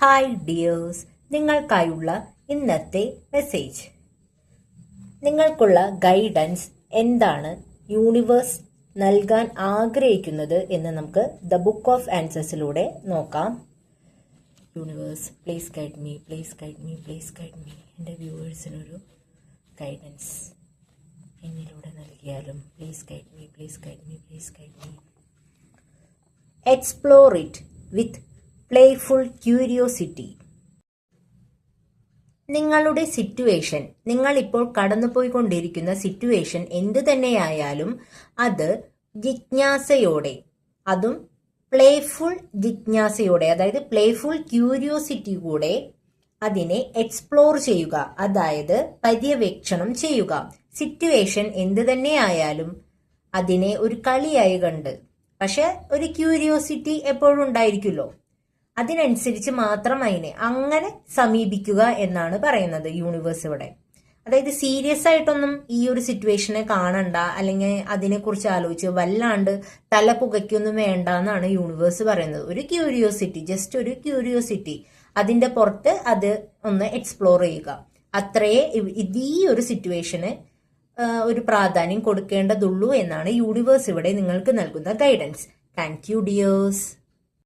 Hi dears നിങ്ങൾക്കായുള്ള ഇന്നത്തെ message നിങ്ങൾക്കുള്ള guidance എന്താണ് യൂണിവേഴ്സ് നൽകാൻ ആഗ്രഹിക്കുന്നത് എന്ന് നമുക്ക് ദ ബുക്ക് ഓഫ് ആൻസേഴ്സിലൂടെ നോക്കാം. Universe please guide me please guide me please guide me എന്റെ വ്യൂവേഴ്സിനൊരു ഗൈഡൻസ് എന്നിലൂടെ നൽകിയാലും please guide me please guide me please guide me explore it with playful curiosity നിങ്ങളുടെ സിറ്റുവേഷൻ നിങ്ങൾ ഇപ്പോൾ കടന്നുപോയിക്കൊണ്ടിരിക്കുന്ന സിറ്റുവേഷൻ എന്തു തന്നെയായാലും അത് ജിജ്ഞാസയോടെ അതും പ്ലേഫുൾ ജിജ്ഞാസയോടെ അതായത് പ്ലേഫുൾ ക്യൂരിയോസിറ്റി കൂടെ അതിനെ എക്സ്പ്ലോർ ചെയ്യുക അതായത് പര്യവേക്ഷണം ചെയ്യുക. സിറ്റുവേഷൻ എന്ത് തന്നെയായാലും അതിനെ ഒരു കളിയായി കണ്ട് പക്ഷെ ഒരു ക്യൂരിയോസിറ്റി എപ്പോഴും ഉണ്ടായിരിക്കുമല്ലോ. അതിനനുസരിച്ച് മാത്രം അതിനെ അങ്ങനെ സമീപിക്കുക എന്നാണ് പറയുന്നത് യൂണിവേഴ്സ് ഇവിടെ. അതായത് സീരിയസ് ആയിട്ടൊന്നും ഈ ഒരു സിറ്റുവേഷനെ കാണണ്ട അല്ലെങ്കിൽ അതിനെക്കുറിച്ച് ആലോചിച്ച് വല്ലാണ്ട് തല പുകയ്ക്കൊന്നും വേണ്ട എന്നാണ് യൂണിവേഴ്സ് പറയുന്നത്. ഒരു ക്യൂരിയോസിറ്റി ജസ്റ്റ് ഒരു ക്യൂരിയോസിറ്റി അതിന്റെ പുറത്ത് അത് ഒന്ന് എക്സ്പ്ലോർ ചെയ്യുക. അത്രയേ ഈ ഒരു സിറ്റുവേഷന് ഒരു പ്രാധാന്യം കൊടുക്കേണ്ടതുള്ളൂ എന്നാണ് യൂണിവേഴ്സ് ഇവിടെ നിങ്ങൾക്ക് നൽകുന്ന ഗൈഡൻസ് താങ്ക് യു ഡിയേഴ്സ്